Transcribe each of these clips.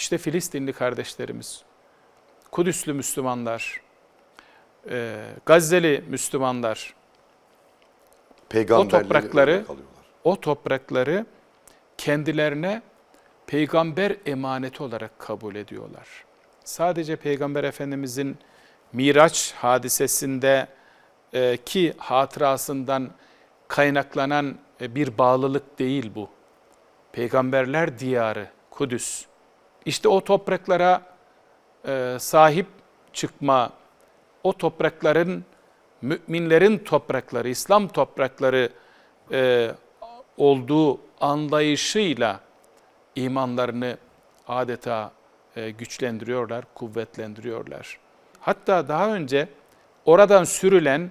İşte Filistinli kardeşlerimiz, Kudüslü Müslümanlar, e, Gazze'li Müslümanlar Peygamberleri toprakları- o toprakları kendilerine peygamber emaneti olarak kabul ediyorlar. Sadece Peygamber Efendimizin Miraç hadisesinde e, ki hatırasından kaynaklanan e, bir bağlılık değil bu. Peygamberler diyarı Kudüs. İşte o topraklara e, sahip çıkma, o toprakların müminlerin toprakları, İslam toprakları e, olduğu anlayışıyla imanlarını adeta e, güçlendiriyorlar, kuvvetlendiriyorlar. Hatta daha önce oradan sürülen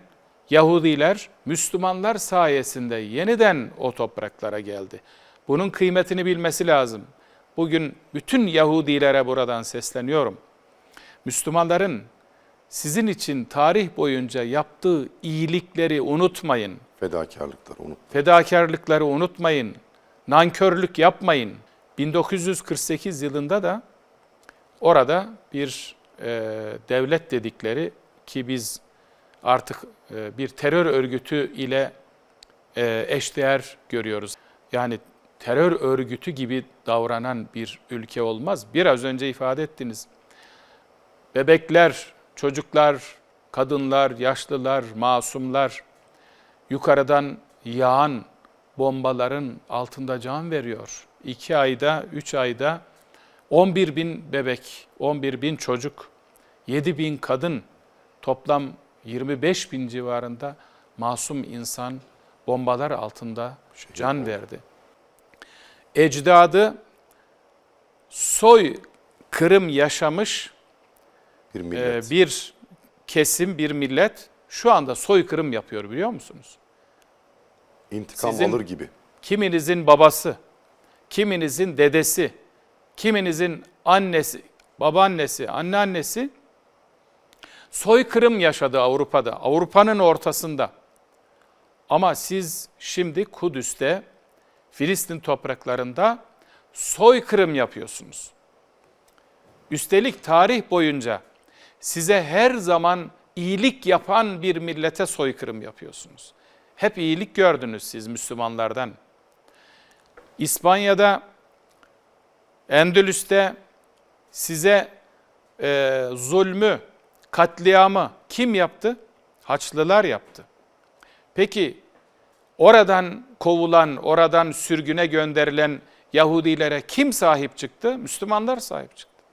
Yahudiler Müslümanlar sayesinde yeniden o topraklara geldi. Bunun kıymetini bilmesi lazım. Bugün bütün Yahudilere buradan sesleniyorum. Müslümanların sizin için tarih boyunca yaptığı iyilikleri unutmayın. Fedakarlıkları unut. Fedakarlıkları unutmayın. Nankörlük yapmayın. 1948 yılında da orada bir e, devlet dedikleri ki biz artık e, bir terör örgütü ile e, eşdeğer görüyoruz. Yani terör örgütü gibi davranan bir ülke olmaz. Biraz önce ifade ettiniz. Bebekler, çocuklar, kadınlar, yaşlılar, masumlar yukarıdan yağan bombaların altında can veriyor. 2 ayda, 3 ayda 11 bin bebek, 11 bin çocuk, 7 bin kadın, toplam 25 bin civarında masum insan bombalar altında can verdi. Ecdadı soy kırım yaşamış Bir e, millet. bir kesim, bir millet şu anda soykırım yapıyor biliyor musunuz? İntikam sizin- alır gibi. Kiminizin babası, kiminizin dedesi, kiminizin annesi, babaannesi, anneannesi soykırım yaşadı Avrupa'da, Avrupa'nın ortasında. Ama siz şimdi Kudüs'te, Filistin topraklarında soykırım yapıyorsunuz. Üstelik tarih boyunca size her zaman iyilik yapan bir millete soykırım yapıyorsunuz. Hep iyilik gördünüz siz Müslümanlardan. İspanya'da, Endülüs'te size e, zulmü, katliamı kim yaptı? Haçlılar yaptı. Peki oradan kovulan, oradan sürgüne gönderilen Yahudilere kim sahip çıktı? Müslümanlar sahip çıktı.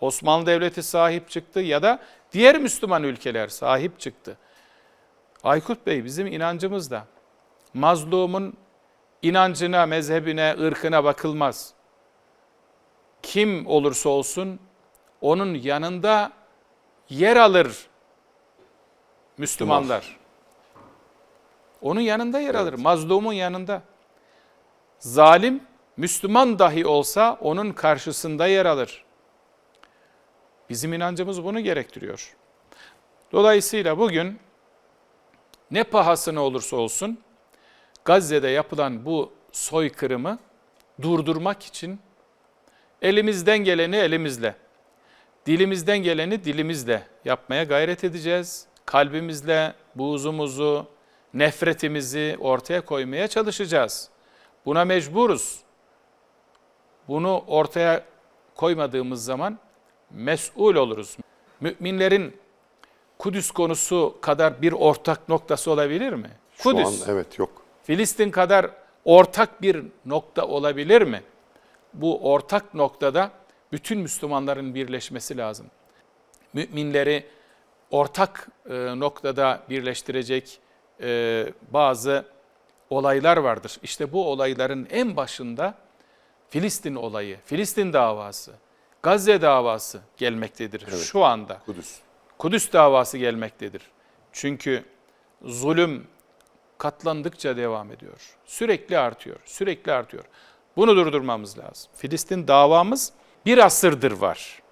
Osmanlı Devleti sahip çıktı ya da diğer Müslüman ülkeler sahip çıktı. Aykut Bey bizim inancımız da mazlumun inancına, mezhebine, ırkına bakılmaz. Kim olursa olsun onun yanında yer alır Müslümanlar. Onun yanında yer alır. Mazlumun yanında. Zalim Müslüman dahi olsa onun karşısında yer alır. Bizim inancımız bunu gerektiriyor. Dolayısıyla bugün ne pahasına olursa olsun Gazze'de yapılan bu soykırımı durdurmak için elimizden geleni elimizle, dilimizden geleni dilimizle yapmaya gayret edeceğiz. Kalbimizle buğzumuzu, nefretimizi ortaya koymaya çalışacağız. Buna mecburuz. Bunu ortaya koymadığımız zaman mesul oluruz. Müminlerin Kudüs konusu kadar bir ortak noktası olabilir mi? Şu Kudüs. an evet yok. Filistin kadar ortak bir nokta olabilir mi? Bu ortak noktada bütün Müslümanların birleşmesi lazım. Müminleri ortak e, noktada birleştirecek e, bazı olaylar vardır. İşte bu olayların en başında Filistin olayı, Filistin davası, Gazze davası gelmektedir Evet. şu anda. Kudüs. Kudüs davası gelmektedir. Çünkü zulüm katlandıkça devam ediyor. Sürekli artıyor, sürekli artıyor. Bunu durdurmamız lazım. Filistin davamız bir asırdır var.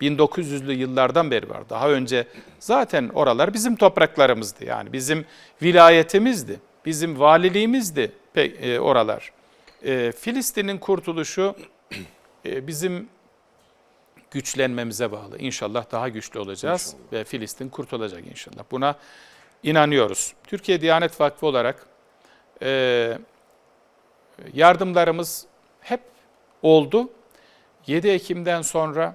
1900'lü yıllardan beri var. Daha önce zaten oralar bizim topraklarımızdı. Yani bizim vilayetimizdi. Bizim valiliğimizdi e, oralar. E, Filistin'in kurtuluşu e, bizim güçlenmemize bağlı. İnşallah daha güçlü olacağız ve Filistin kurtulacak inşallah. Buna inanıyoruz. Türkiye Diyanet Vakfı olarak e, yardımlarımız hep oldu. 7 Ekim'den sonra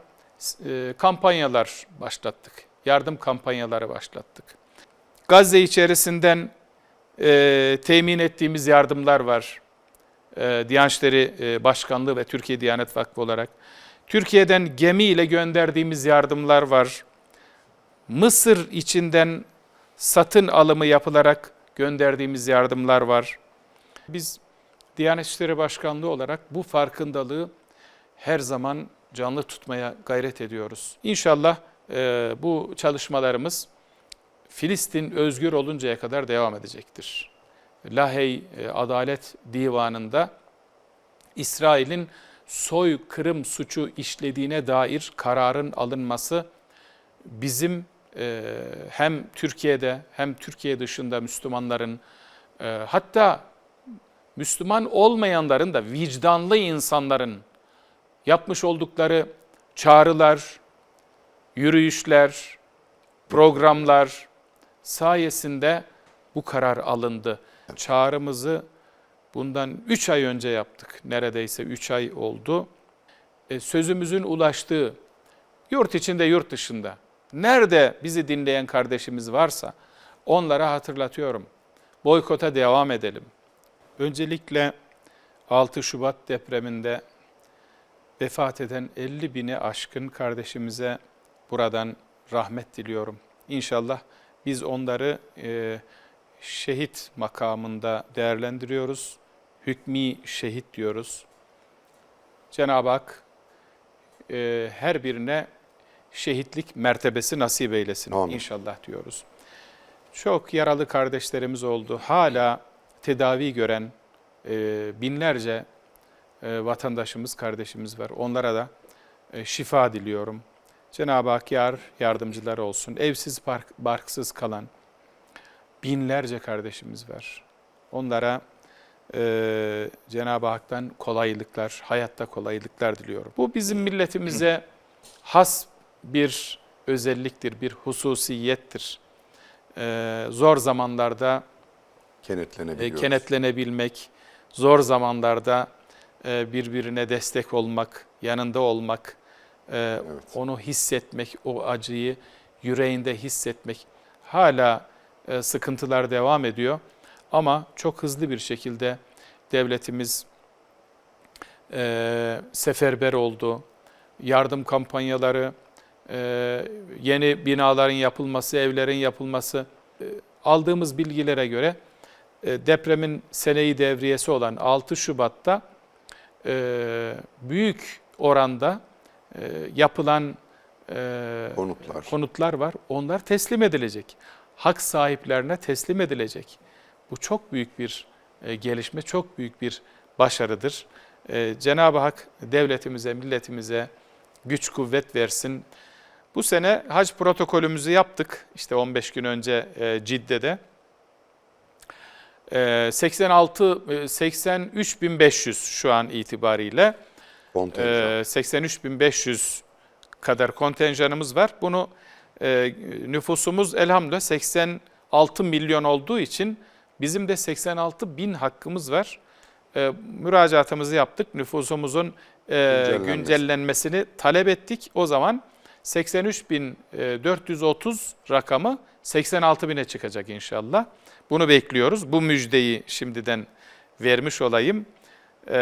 e, kampanyalar başlattık. Yardım kampanyaları başlattık. Gazze içerisinden e, temin ettiğimiz yardımlar var. E, Diyanet İşleri e, Başkanlığı ve Türkiye Diyanet Vakfı olarak. Türkiye'den gemiyle gönderdiğimiz yardımlar var. Mısır içinden satın alımı yapılarak gönderdiğimiz yardımlar var. Biz Diyanet İşleri Başkanlığı olarak bu farkındalığı her zaman canlı tutmaya gayret ediyoruz. İnşallah e, bu çalışmalarımız Filistin özgür oluncaya kadar devam edecektir. Lahey e, Adalet Divanı'nda İsrail'in soykırım suçu işlediğine dair kararın alınması bizim e, hem Türkiye'de hem Türkiye dışında Müslümanların e, hatta Müslüman olmayanların da vicdanlı insanların yapmış oldukları çağrılar, yürüyüşler, programlar sayesinde bu karar alındı. Çağrımızı bundan 3 ay önce yaptık. Neredeyse 3 ay oldu. E, sözümüzün ulaştığı yurt içinde yurt dışında nerede bizi dinleyen kardeşimiz varsa onlara hatırlatıyorum. Boykota devam edelim. Öncelikle 6 Şubat depreminde vefat eden 50 bini aşkın kardeşimize buradan rahmet diliyorum. İnşallah biz onları e, şehit makamında değerlendiriyoruz. Hükmi şehit diyoruz. Cenab-ı Hak e, her birine şehitlik mertebesi nasip eylesin Amin. inşallah diyoruz. Çok yaralı kardeşlerimiz oldu. Hala tedavi gören e, binlerce vatandaşımız, kardeşimiz var. Onlara da e, şifa diliyorum. Cenab-ı Hak yar yardımcıları olsun. Evsiz, park, barksız kalan binlerce kardeşimiz var. Onlara e, Cenab-ı Hak'tan kolaylıklar, hayatta kolaylıklar diliyorum. Bu bizim milletimize has bir özelliktir, bir hususiyettir. E, zor zamanlarda e, kenetlenebilmek, zor zamanlarda e, birbirine destek olmak, yanında olmak, e, Evet. onu hissetmek, o acıyı yüreğinde hissetmek. Hala e, sıkıntılar devam ediyor ama çok hızlı bir şekilde devletimiz e, seferber oldu. Yardım kampanyaları, e, yeni binaların yapılması, evlerin yapılması. E, aldığımız bilgilere göre e, depremin seneyi devriyesi olan 6 Şubat'ta e, büyük oranda e, yapılan e, Konutlar. konutlar var. Onlar teslim edilecek. Hak sahiplerine teslim edilecek. Bu çok büyük bir e, gelişme, çok büyük bir başarıdır. E, Cenab-ı Hak devletimize, milletimize güç kuvvet versin. Bu sene hac protokolümüzü yaptık. İşte 15 gün önce e, Cidde'de. E, 86 e, 83.500 şu an itibariyle. Kontenjan. Ee, 83.500 kadar kontenjanımız var. Bunu e, nüfusumuz elhamdülillah 86 milyon olduğu için bizim de 86 bin hakkımız var. E, müracaatımızı yaptık. Nüfusumuzun e, Güncellenmesi. güncellenmesini talep ettik. O zaman 83.430 rakamı 86 bine çıkacak inşallah. Bunu bekliyoruz. Bu müjdeyi şimdiden vermiş olayım. Ee,